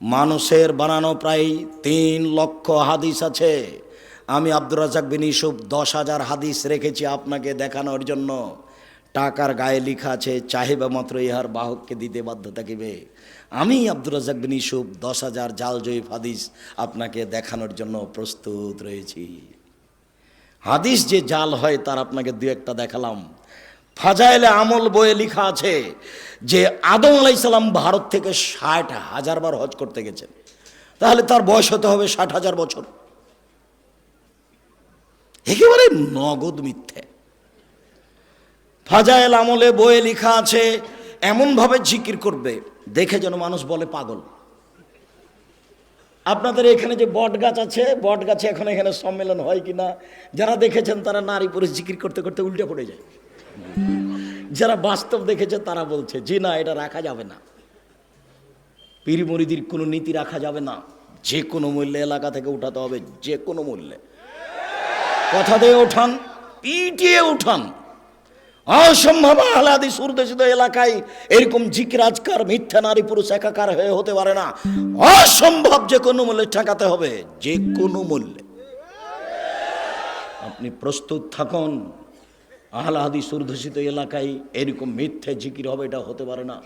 মানুষের বানানো প্রায় তিন লক্ষ হাদিস আছে। আমি আব্দুর রাজাক বিন ইসুফ দশ হাজার হাদিস রেখেছি আপনাকে দেখানোর জন্য। টাকার গায়ে লেখা আছে, চাহিবা মাত্র ইহার বাহককে দিতে বাধ্য থাকিবে। আমি আব্দুর রাজাক বিন ইসুফ দশ হাজার জাল জয়ীফ হাদিস আপনাকে দেখানোর জন্য প্রস্তুত রয়েছি। হাদিস যে জাল হয় তার আপনাকে দু একটা দেখালাম। ফাজাইলে আমল বইয়ে লেখা আছে যে আদম আলাইসাল্লাম ভারত থেকে ষাট হাজার বার হজ করতে গেছেন। তাহলে তার বয়স হতে হবে ষাট হাজার বছর। একেবারে নগদ মিথ্যে। ফাজাইল আমলে বইয়ে লেখা আছে, এমনভাবে জিকির করবে, দেখে যেন মানুষ বলে পাগল। আপনাদের এখানে যে বট গাছ আছে বট গাছে এখন এখানে সম্মেলন হয় কিনা, যারা দেখেছেন তারা নারী পুরুষ জিকির করতে করতে উল্টে পড়ে যায়। যারা বাস্তব দেখেছে, তারা বলছে যে না, এটা রাখা যাবে না। পীর মুরিদির কোনো নীতি রাখা যাবে না। যে কোনো মূল্যে এলাকা থেকে উঠাতে হবে, যে কোনো মূল্যে। কথা দিয়ে ওঠান পিটিয়ে উঠান। অসম্ভব আহ্লাদি সুরদেশিত এলাকায় এরকম জিকির আজকার মিথ্যা নারী পুরুষ একাকার হয়ে হতে পারে না। অসম্ভব যে কোনো মূল্যে ঠেকাতে হবে, যে কোনো মূল্যে। আপনি প্রস্তুত থাকুন আহলাদি সুরধূষিত এলাকায় এরকম মিথ্যে জিকির হবে এটা হতে পারে না।